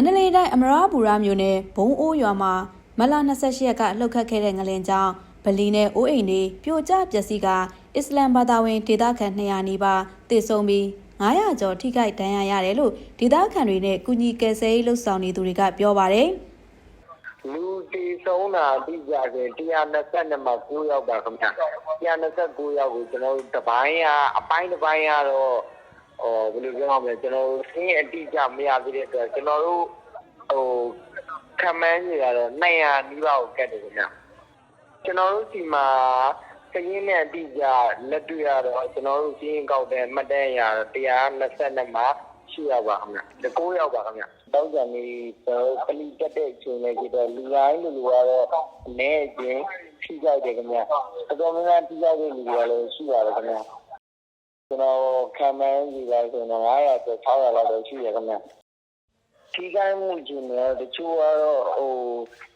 န္တလေးတိုင်းအမရပူရမြို့နယ်ဘုံအိုးရွာမှာမလ28ရက်ကလှုပ်ခတ်ခဲ့တဲ့ငလင်ကြောင့်ဗလီနဲ့အိုးအိမ်တွေပြိုကျပျက်စီးကအစ္စလမ်ဘာသာဝင်ဒေသခံ200နီးပါးတည်ဆုံပြီး900ကျော်ထိခိုက်ဒဏ်ရာရတယ်လို့ဒေသခံတွေနဲ့ကုညီကယ်ဆယ်ရေးလှုပ်ဆောင်နေသူတွေကပြောပါတယ်လူတီဆုံးတာအတိအကျဆိုရင်122မှာ9ရောက်ပါခင်ဗျ129ရောက်ကိုကျွန်တော်တို့တစ်ပိုင်းကအပိုင်းတစ်ပိုင်းကတော့ ဟိုဘယ်လိုပြောရမလဲကျွန်တော်တို့သင်းအတိအကျမရသေးတဲ့အတွက်ကျွန်တော်တို့ဟိုခံမှန်းနေရတော့200နီးပါးကိုကတ်တယ်ခင်ဗျကျွန်တော်တို့ဒီမှာစရင်းနဲ့အတိအကျလက်တွေ့ရတော့ကျွန်တော်တို့စရင်းကောက်တဲ့မှတ်တမ်းရ122မှာရှိရပါခင်ဗျတကူရောက်ပါခင်ဗျတောင်းကြနေတော့ပလီတက်တဲ့အချိန်လေးကြတော့လူတိုင်းလူလူကတော့အနေအချင်းထိကြိုက်တယ်ခင်ဗျတော်တော်များများထိကြိုက်တဲ့လူတွေလည်းရှိပါတယ်ခင်ဗျ ကျွန်တော်ခံမှန်းကြည့်လိုက်ဆိုတော့900ကျော်600လောက်တော့ရှိရခင်ဗျထိခိုက်မှုချင်းတော့တချို့ကတော့ဟို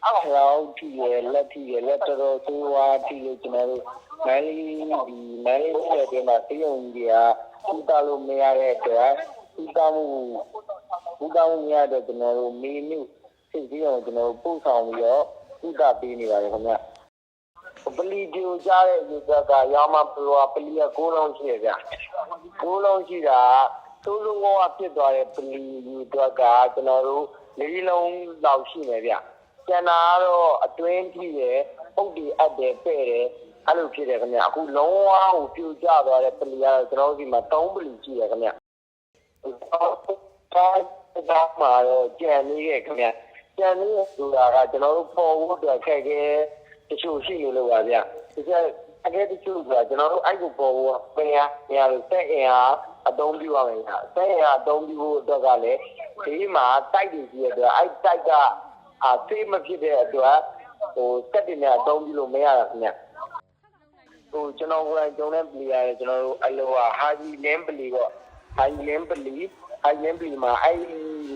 အောက်လောက်ထိရလက်ထိရလက်တော်တော်ဆိုးဝါးထိလို့ကျွန်တော်တို့မန်လေးဒီမန်လေးရဲ့ဒီမှာစေယုံကြီးကထူတာလို့မရတဲ့အတွက်ထူတာမှုထူတာမှုမရတဲ့ကျွန်တော်တို့မီနုစိတ်ကြီးအောင်ကျွန်တော်တို့ပို့ဆောင်ပြီးတော့ထူတာပေးနေပါတယ်ခင်ဗျ ပလီဒီကိုကြားတဲ့ယူဆကရောင်းမပလောပလီက6လုံးရှိရဗျ6လုံးရှိတာသုံးလုံးကဖြစ်သွားတဲ့ပလီယူအတွက်ကကျွန်တော်တို့လေးလုံးလောက်ရှိနေဗျကျန်တာကတော့အတွင်းကြည့်ရပုတ်တီအပ်တယ်ပဲ့တယ်အဲ့လိုဖြစ်တယ်ခင်ဗျအခုလုံးဝကိုပြူကျသွားတဲ့ပလီကတော့ကျွန်တော်တို့ဒီမှာ3ပလီရှိရခင်ဗျဒါမှတော့ကြံနေရခင်ဗျကြံနေဆိုတာကကျွန်တော်တို့ပေါ်ဖို့အတွက်ခက်ခဲ တချို့ရှိနေလို့ပါဗျဒီကအခက်တချို့ဆိုတာကျွန်တော်တို့အဲ့ကိုပေါ်ဖို့ပင်ရနေရာလို့စက်အင်အားအသုံးပြုရမယ်ညာစက်အင်အားအသုံးပြုဖို့အတွက်ကလည်းဒီမှာတိုက်တွေကြီးရတဲ့အဲ့တိုက်ကအာသိမဖြစ်တဲ့အတွက်ဟိုစက်တွေနဲ့အသုံးပြုလို့မရတာခင်ဗျဟိုကျွန်တော်ကိုယ်တိုင်ဂျုံတဲ့ပလီရတယ်ကျွန်တော်တို့အလိုဟာဟာဂျီလင်းပလီပေါ့ဟာဂျီလင်းပလီဟာဂျီလင်းပလီမှာအဲ့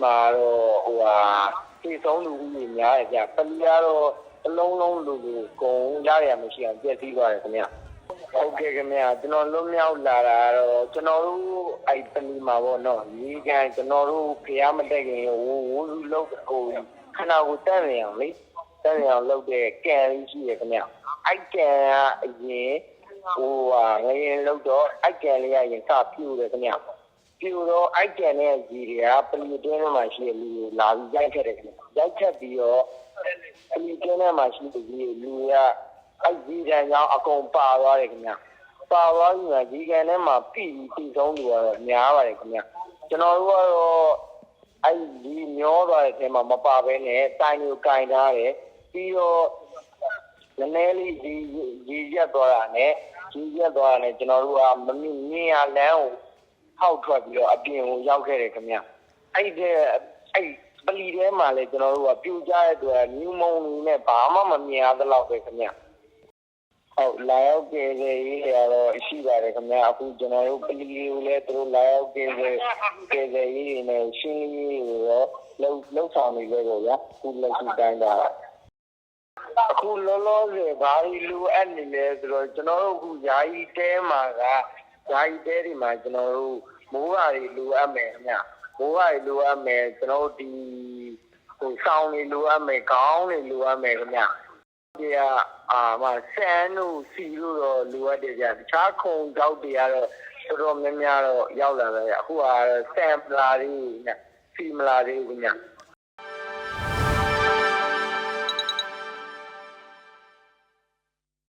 မှာတော့ဟိုဟာပြေဆုံးလူဦးရေများတယ်ဗျပလီကတော့ အလုံးလုံးလူလူကုန်ရရမရှိအောင်ပြည့်စည်သွားတယ်ခင်ဗျဟုတ်ကဲ့ခင်ဗျကျွန်တော်လွတ်မြောက်လာတာတော့ကျွန်တော်တို့အဲ့ပလီမှာပေါ့နော်ရေကန်ကျွန်တော်တို့ဖျားမတက်ခင်ဝိုးဝိုးလူလောက်ဟိုခဏကိုတန့်နေအောင်လေတန့်နေအောင်လုပ်တဲ့ကန်လေးရှိရခင်ဗျအဲ့ကန်ကအရင်ဟိုဟာငရင်လောက်တော့အဲ့ကန်လေးကရင်စပြူတယ်ခင်ဗျ ပြူတော့အိုက်ကန်နဲ့ကြီးတွေကပလီတွင်းထဲမှာရှိတဲ့လူတွေလာပြီးရိုက်ခတ်တယ်ခင်ဗျရိုက်ခတ်ပြီးတော့ပလီတွင်းထဲမှာရှိတဲ့ကြီးလူတွေကအဲ့ကြီးတန်းကြောင်းအကုန်ပါသွားတယ်ခင်ဗျပါသွားပြီးမှကြီးကန်ထဲမှာပြည်ပြီးပြည်ဆုံးလူကတော့များပါတယ်ခင်ဗျကျွန်တော်တို့ကတော့အဲ့ဒီမျောသွားတဲ့အချိန်မှာမပါဘဲနဲ့တိုင်ကိုကင်ထားတယ်ပြီးတော့နည်းနည်းလေးကြီးကြီးရက်သွားတာနဲ့ကြီးရက်သွားတာနဲ့ကျွန်တော်တို့ကမမြင်မြင်ရလမ်းကို ဟောက်ထွက်ပြီးတော့အပြင်ကိုရောက်ခဲ့တယ်ခင်ဗျအဲ့ဒီအဲ့ပလီထဲမှာလေကျွန်တော်တို့ကပြူကြတဲ့အတွက်မြူမုံနေနဲ့ဘာမှမမြင်ရသလောက်ပဲခင်ဗျဟုတ်လာရောက်ကြတဲ့ရေးရတော့ရှိပါတယ်ခင်ဗျအခုကျွန်တော်တို့ပလီကိုလည်းသူတို့လာရောက်ကြတဲ့ကြတဲ့ရေးနဲ့ရှင်းရေးကိုတော့လှုပ်လှုပ်ဆောင်နေကြတော့ဗျာခုလက်ရှိတိုင်းတာအခုလောလောဆယ်ဘာလို့လိုအပ်နေလဲဆိုတော့ကျွန်တော်တို့အခုယာယီတဲမှာက ယာယီတဲတွေမှာကျွန်တော်တို့မိုးရာတွေလိုအပ်မယ်ခင်ဗျမိုးရာတွေလိုအပ်မယ်ကျွန်တော်တို့ဒီဟိုဆောင်းတွေလိုအပ်မယ်ခေါင်းတွေလိုအပ်မယ်ခင်ဗျဒီကအာမဆန်တို့စီတို့တော့လိုအပ်တယ်ကြာတခြားခုံကြောက်တွေကတော့တော်တော်များများတော့ရောက်လာတယ်အခုကဆန်ပလာတွေနဲ့စီမလာတွေခင်ဗျ